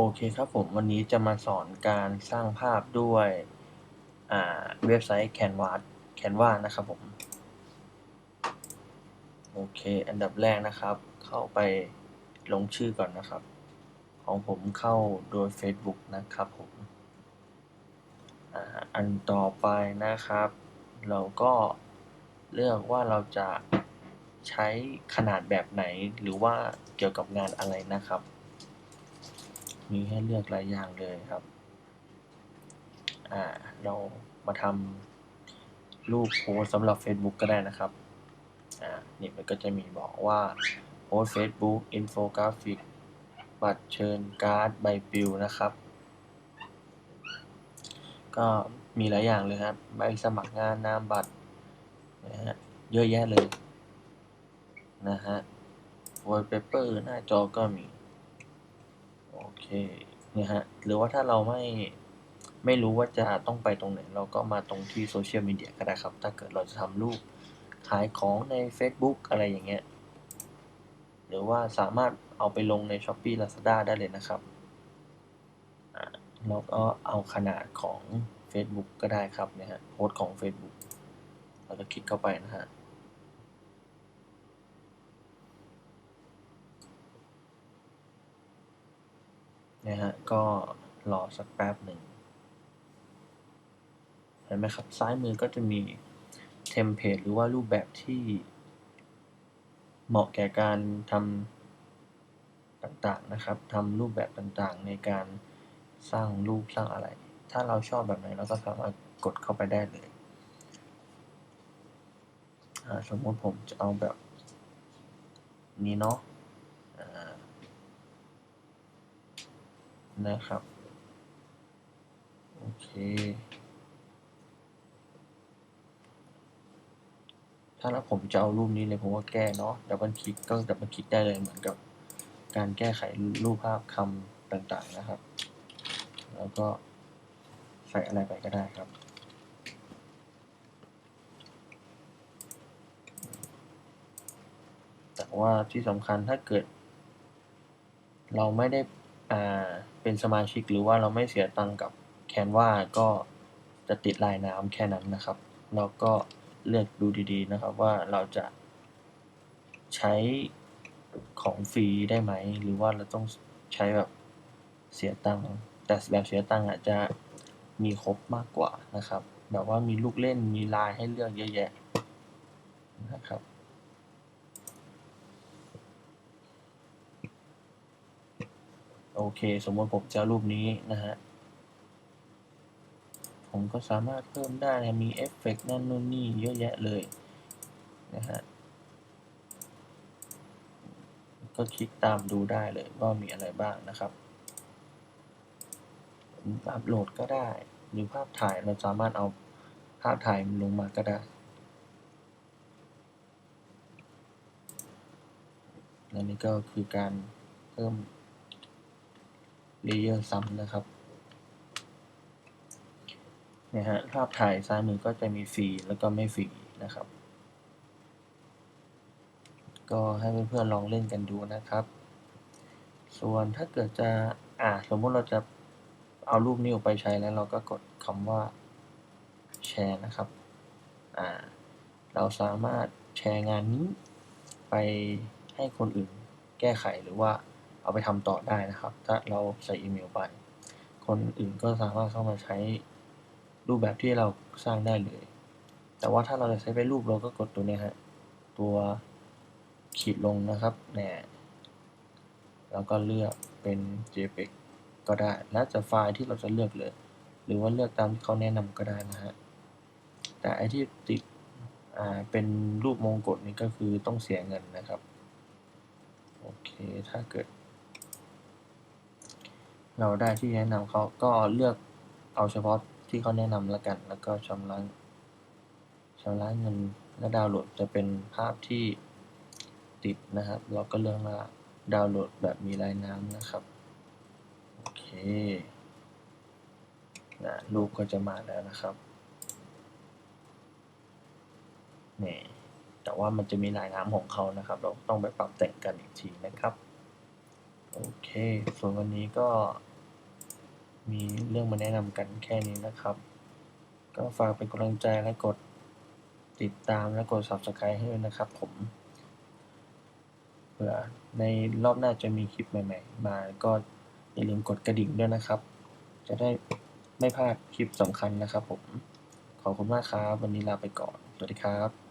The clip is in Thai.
โอเคครับผมวันนี้จะมาสอนการสร้างภาพด้วยเว็บไซต์ Canva Canva นะครับผม โอเค อันดับแรกนะครับ เข้าไปลงชื่อก่อนนะครับ ของผมเข้าโดย Facebook นะครับผมออันต่อไปนะครับ เราก็เลือกว่าเราจะใช้ขนาดแบบไหนหรือว่าเกี่ยวกับงานอะไรนะครับ มีให้เลือกหลายอย่างเลยครับ อ่า เรามาทำรูปโพสสำหรับ Facebook ก็ได้นะครับ อ่า นี่มันก็จะมีบอกว่าโพสต์ Facebook อินโฟกราฟิก บัตรเชิญการ์ดใบปลิวนะครับ ก็มีหลายอย่างเลยครับ ใบสมัครงานนามบัตรนะฮะ เยอะแยะเลย นะฮะ wallpaper หน้าจอก็มี โอเคเนี่ยฮะหรือว่าถ้าเราไม่ไม่รู้ว่าจะต้องไปตรงไหน เราก็มาตรงที่โซเชียลมีเดียก็ได้ครับ ถ้าเกิดเราจะทำรูปขายของใน Facebook อะไรอย่างเงี้ยหรือว่าสามารถเอาไปลงใน s h อ p e e Lazada ได้เลยนะครับอ่าแล้วก็เอาขนาดของ Facebook ก็ได้ครับเนี่ยฮะโพสต์ของ Facebook แล้วก็คลิกเข้าไปนะฮะ นะฮะ ก็รอสักแป๊บหนึ่ง เห็นไหมครับ ซ้ายมือก็จะมีเทมเพลตหรือว่ารูปแบบที่เหมาะแก่การทำต่างๆนะครับทำรูปแบบต่างๆ ในการสร้างรูปสร้างอะไร ถ้าเราชอบแบบไหนเราก็สามารถกดเข้าไปได้เลย สมมติผมจะเอาแบบนี้เนาะอ่า นะครับ โอเค ถ้าแล้วผมจะเอารูปนี้เลยผมก็แก้เนาะดับเบิลคลิกก็ดับเบิลคลิกได้เลยเหมือนกับการแก้ไขรูปภาพคำต่างๆนะครับ แล้วก็ใส่อะไรไปก็ได้ครับแต่ว่าที่สำคัญถ้าเกิด เราไม่ได้อ่า เป็นสมาชิกหรือว่าเราไม่เสียตังค์กับแคนวาก็จะติดลายน้ำแค่นั้นนะครับเราก็เลือกดูดีๆนะครับว่าเราจะใช้ของฟรีได้ไหม หรือว่าเราต้องใช้แบบเสียตังค์แต่แบบเสียตังค์อาจจะมีครบมากกว่านะครับ แบบว่ามีลูกเล่นมีลายให้เลือกเยอะแยะนะครับ โอเค สมมติผมจะเอรูปนี้นะฮะ ผมก็สามารถเพิ่มได้นะมีเอฟเฟกต์นั่นนู่นนี่เยอะแยะเลยนะฮะ ก็คลิกตามดูได้เลยว่ามีอะไรบ้างนะครับอัพโหลดก็ได้ หรือภาพถ่ายเราสามารถเอาภาพถ่ายลงมาก็ได้และนี่ก็คือการเพิ่ม เลเยอร์ซ้ำนะครับเนี่ยฮะภาพถ่ายซ้ายมือก็จะมีฟรีแล้วก็ไม่ฟรีนะครับ ก็ให้เพื่อนๆลองเล่นกันดูนะครับ ส่วนถ้าเกิดจะอ่าสมมติเราจะเอารูปนี้ออกไปใช้แล้วเราก็กดคำว่าแชร์นะครับอ่าเราสามารถแชร์งานนี้ไปให้คนอื่นแก้ไขหรือว่า เอาไปทำต่อได้นะครับ ถ้าเราใส่อีเมลไป คนอื่นก็สามารถเข้ามาใช้รูปแบบที่เราสร้างได้เลย แต่ว่าถ้าเราจะใช้เป็นรูปเราก็กดตัวนี้ฮะ ตัวขีดลงนะครับเนี่ยแล้วก็เลือกเป็น JPEG ก็ได้ แล้วจะไฟล์ที่เราจะเลือกเลย หรือว่าเลือกตามที่เขาแนะนำก็ได้นะฮะ แต่ไอที่ติดเป็นรูปมงกฎนี่ก็คือต้องเสียเงินนะครับ โอเค ถ้าเกิด เราได้ที่แนะนำเขาก็เลือกเอาเฉพาะที่เขาแนะนำแล้วกัน แล้วก็ชำระชำระเงินและดาวน์โหลดจะเป็นภาพที่ติดนะครับ เราก็เลือกว่าดาวน์โหลดแบบมีลายน้ำนะครับ โอเคนะรูปก็จะมาแล้วนะครับนี่แต่ว่ามันจะมีลายน้ำของเขานะครับ เราต้องไปปรับแต่งกันอีกทีนะครับ โอเค ส่วนวันนี้ก็ มีเรื่องมาแนะนำกันแค่นี้นะครับ ก็ฝากเป็นกำลังใจและกดติดตามและกด subscribe ให้ด้วยนะครับผมเผื่อในรอบหน้าจะมีคลิปใหม่ ๆ มาก็อย่าลืมกดกระดิ่งด้วยนะครับ จะได้ไม่พลาดคลิปสำคัญนะครับผม ขอบคุณมากครับ วันนี้ลาไปก่อน สวัสดีครับ